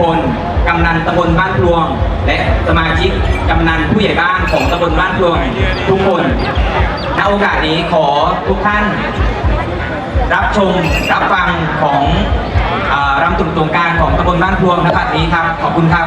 คนกำนันตำบลบ้านพลวง และสมาชิกกำนันผู้ใหญ่บ้านของตำบลบ้านพลวงทุกคน ณ โอกาสนี้ขอทุกท่าน รับชมรับฟังของรำตุ่มตรงการของตำบลบ้านพลวงณบัดนี้ครับ ขอบคุณครับ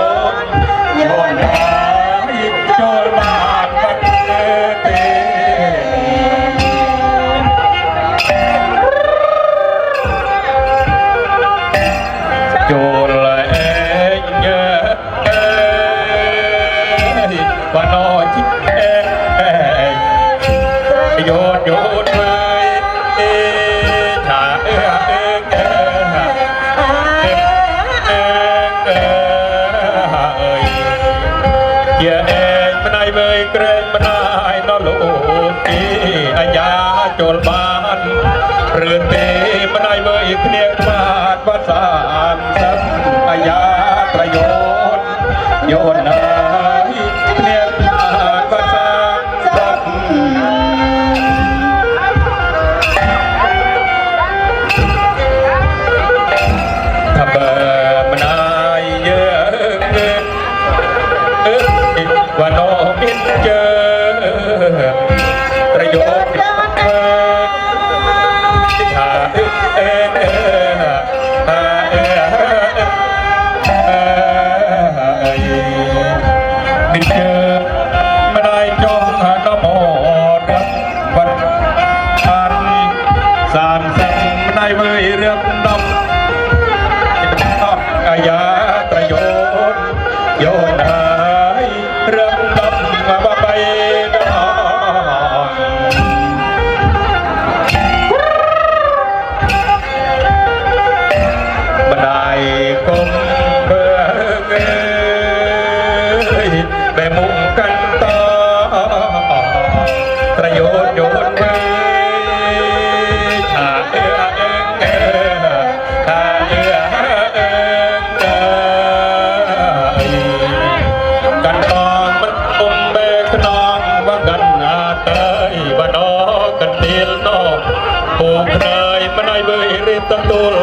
ចូលបានឬទេមិនឲ្យមើលគ្នា Yo. tanto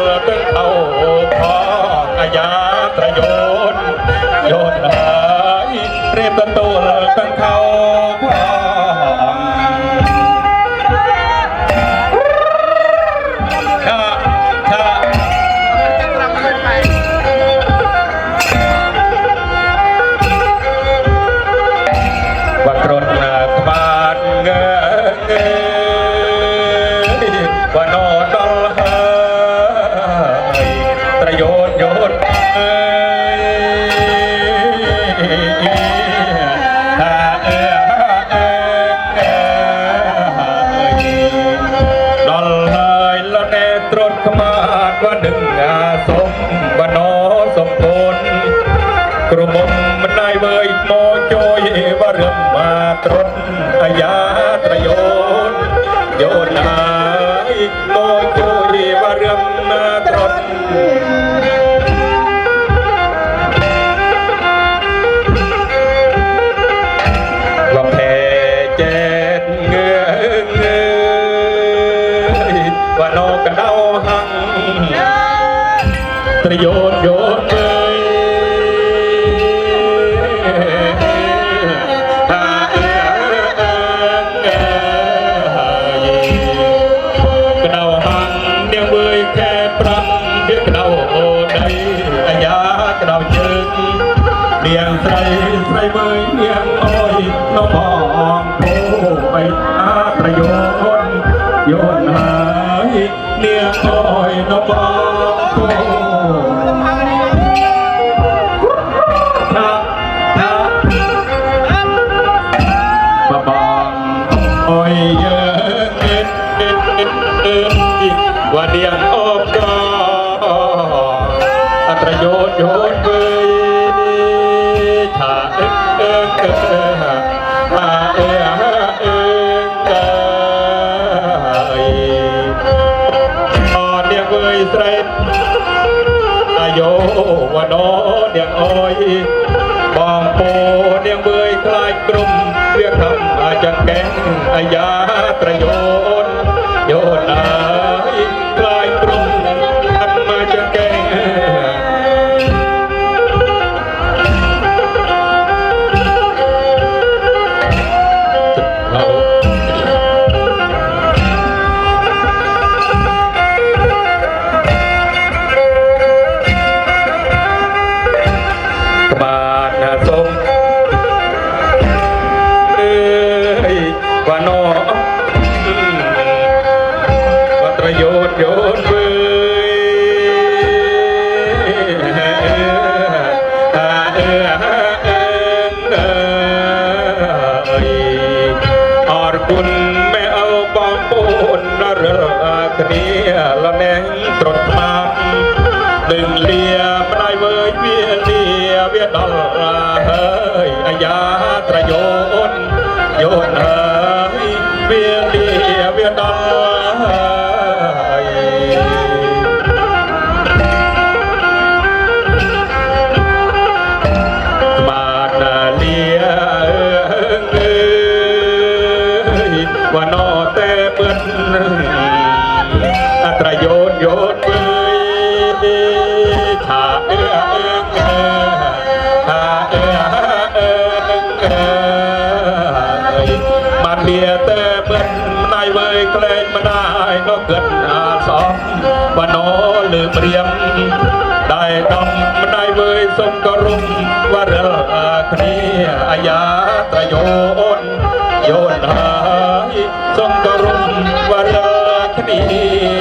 ตรนอยาตรโยนโยนายโมกุยวรมนาตรนว่าแพเจ็ดเงือเงือว่าโลกเดาหังตรยนโยนเมื่อ เบยเดียงอ้อยน้องมองโผไปอาประโยชน์โยนหายเดียงอ้อยน้องมองโผนะนะบะบองโอ้ยเยอะเอ็นเอ็นเอ็นเอ็นว่าเดียงออกก็อัตรโยนโยนเบย เอ็กเอ็กอาเอ็กเอ็กเอ็กตอนเดียเบยเสร็จอายโยวะโนเดียงอ้อยบองโปเดียงเบยคลายกลุ่มเรียกทำอาจังแกงอายาประโยชน์โย โยนโยนเว้ยอาเอ้อเอ้ยอรคุณไม่เอาบองปูนละเรือคเนียละแนงตรดมันหนึ่งเลียไม่ได้เว้ยเวียเลียเวียดอลเฮ้ยอายาตระโยนโยนเฮ้ เวยสมกรุมว่าเรือคนีอาญาตรโยนโยนหายสมกรุมว่าเรือคนี